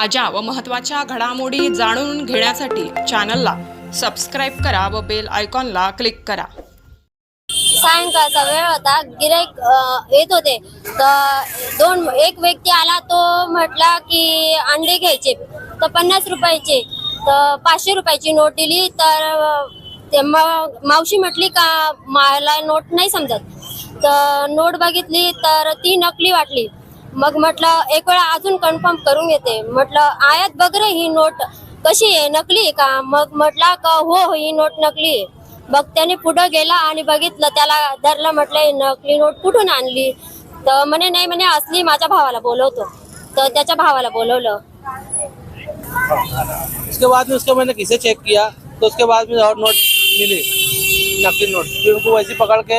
ताज्या व महत्त्वाच्या घडामोडी जाणून घेण्यासाठी चॅनलला सबस्क्राईब करा व बेल आयकॉनला क्लिक करा. सायंकाळचा वेळ होता. गिराईक येत होते. तर दोन एक व्यक्ती आला तो म्हटला की अंडे घ्यायचे. तर पन्नास रुपयाचे. तर पाचशे रुपयाची नोट दिली. तर ते मावशी म्हटली का मला नोट नाही समजत. तर नोट बघितली. तर ती नकली वाटली. मग म्हटलं एक वेळा अजून कन्फर्म करून घेते म्हटलं आयात बघ रे ही नोट कशी आहे? नकली आहे का? मग म्हटला का हो हो ही नोट नकली आहे. मग त्याने पुढं गेला आणि बघितलं त्याला धरलं म्हटलं नकली नोट कुठून आणली? तर म्हणे नाही म्हणे असली माझ्या भावाला बोलवतो. तर त्याच्या भावाला बोलवलं. उसके बाद में उसको मैंने किसे चेक किया? तो उसके बाद में और नोट मिली नकली नोट फिर उनको वैसे पकड़ के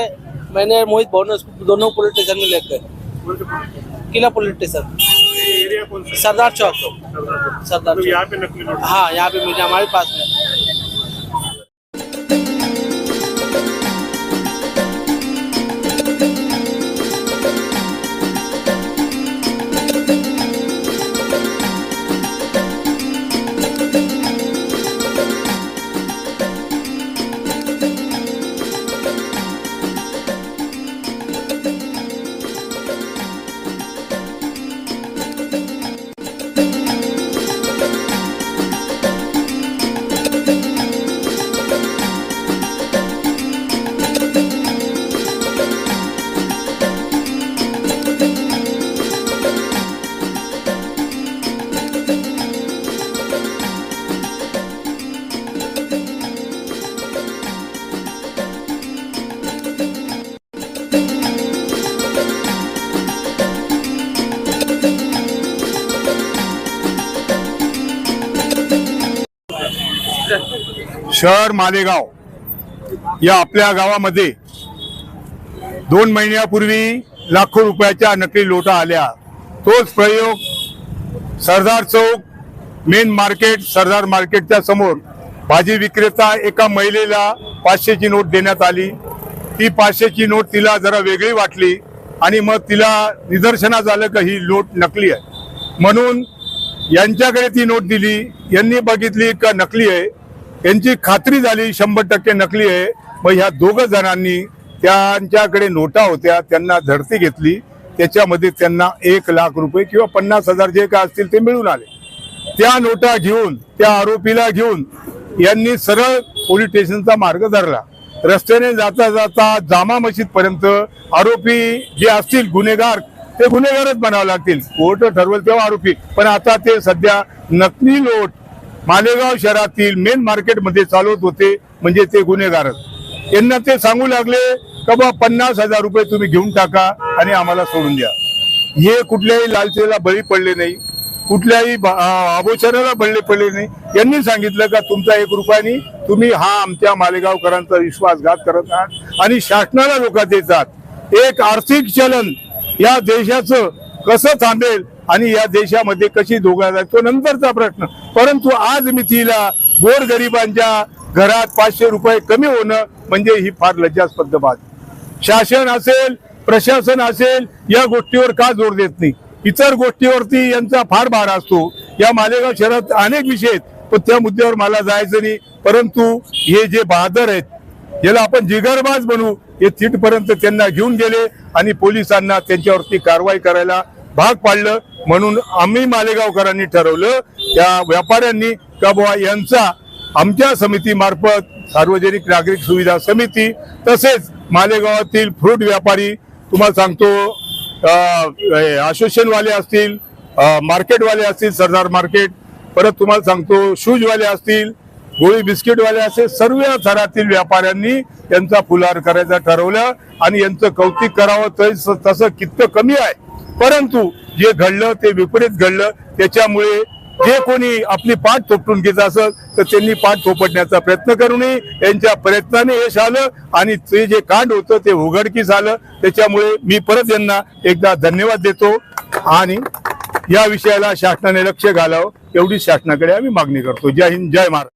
मैंने मोहित भवन उसको दोनों पुलिस स्टेशन में लेकर किला पुलिस स्टेशन. सरदार चौक. है? सरदार चौक. यहाँ पे नकली नोट हाँ यहाँ पे मिले हमारे पास में शहर मालेगाव या आपल्या गावामध्ये दोन महिन्यापूर्वी लाखो रुपयाच्या नकली लोटा आल्या. तोच प्रयोग सरदार चौक मेन मार्केट सरदार मार्केटच्या समोर भाजी विक्रेता एका महिलेला पाचशेची नोट देण्यात आली. ती पाचशेची नोट तिला जरा वेगळी वाटली आणि मग तिला निदर्शनास आलं का ही नोट नकली आहे. म्हणून यांच्याकडे ती नोट दिली. यांनी बघितली का नकली आहे. यांची खात्री झाली शंभर टक्के नकली आहे. मग ह्या दोघ जणांनी त्यांच्याकडे नोटा होत्या त्यांना झडती घेतली. त्याच्यामध्ये त्यांना एक लाख रुपये किंवा पन्नास हजार जे काय असतील ते मिळून आले. त्या नोटा घेऊन त्या आरोपीला घेऊन यांनी सरळ पोलीस स्टेशनचा मार्ग धरला. रस्त्याने जाता जाता जामा मशीद पर्यंत आरोपी जे असतील गुन्हेगार ते गुन्हेगारच बनावे लागतील. कोर्ट ठरवेल तेव्हा आरोपी. पण आता ते सध्या नकली नोट मालेगाव शहरातील मेन मार्केटमध्ये चालवत होते म्हणजे ते गुन्हेगारच यांना ते सांगू लागले का बा पन्नास हजार रुपये तुम्ही घेऊन टाका आणि आम्हाला सोडून द्या. हे कुठल्याही लालचेला बळी पडले नाही. कुठल्याही ब- बळले पडले नाही. यांनी सांगितलं का तुमचा एक रुपयानी तुम्ही हा आमच्या मालेगावकरांचा विश्वासघात करत आहात आणि शासनाला लोक देतात एक आर्थिक चलन या देशाचं कसं थांबेल आणि या देशामध्ये कशी दोघा तो नंतरचा प्रश्न. परंतु आज मिथीला गोर गरिबांच्या घरात पाचशे रुपये कमी होणं म्हणजे ही फार लज्जास्पद बाब शासन असेल प्रशासन असेल या गोष्टीवर का जोर देत नाही? इतर गोष्टीवरती यांचा फार भार असतो. या मालेगाव शहरात अनेक विषय आहेत पण त्या मुद्द्यावर मला जायचं नाही. परंतु हे जे बहादर आहेत याला आपण जिगरबाज बनवू हे तिथपर्यंत त्यांना घेऊन गेले आणि पोलिसांना त्यांच्यावरती कारवाई करायला भाग पाडलं म्हणून आम्ही मालेगावकरांनी ठरवलं त्या व्यापाऱ्यांनी का बुवा यांचा आमच्या समितीमार्फत सार्वजनिक नागरिक सुविधा समिती तसेच मालेगावातील फ्रूट व्यापारी तुम्हाला सांगतो असोसिएशनवाले असतील मार्केटवाले असतील सरदार मार्केट परत तुम्हाला सांगतो शूजवाले असतील गोळी बिस्किटवाले असे सर्व थरातील व्यापाऱ्यांनी यांचा फुलार करायचा ठरवलं आणि यांचं कौतिक करावं तसं कितकं कमी आहे. परंतु जे घडलं ते विपरीत घडलं त्याच्यामुळे जे कोणी आपली पाठ थोपटून घेत असत तर त्यांनी पाठ थोपटण्याचा प्रयत्न करू नये यांच्या प्रयत्नाने यश आलं आणि ते जे कांड होतं ते उघडकीस आलं. त्याच्यामुळे मी परत यांना एकदा धन्यवाद देतो आणि या विषयाला शासनाने लक्ष घालावं एवढी शासनाकडे आम्ही मागणी करतो. जय हिंद जय महाराज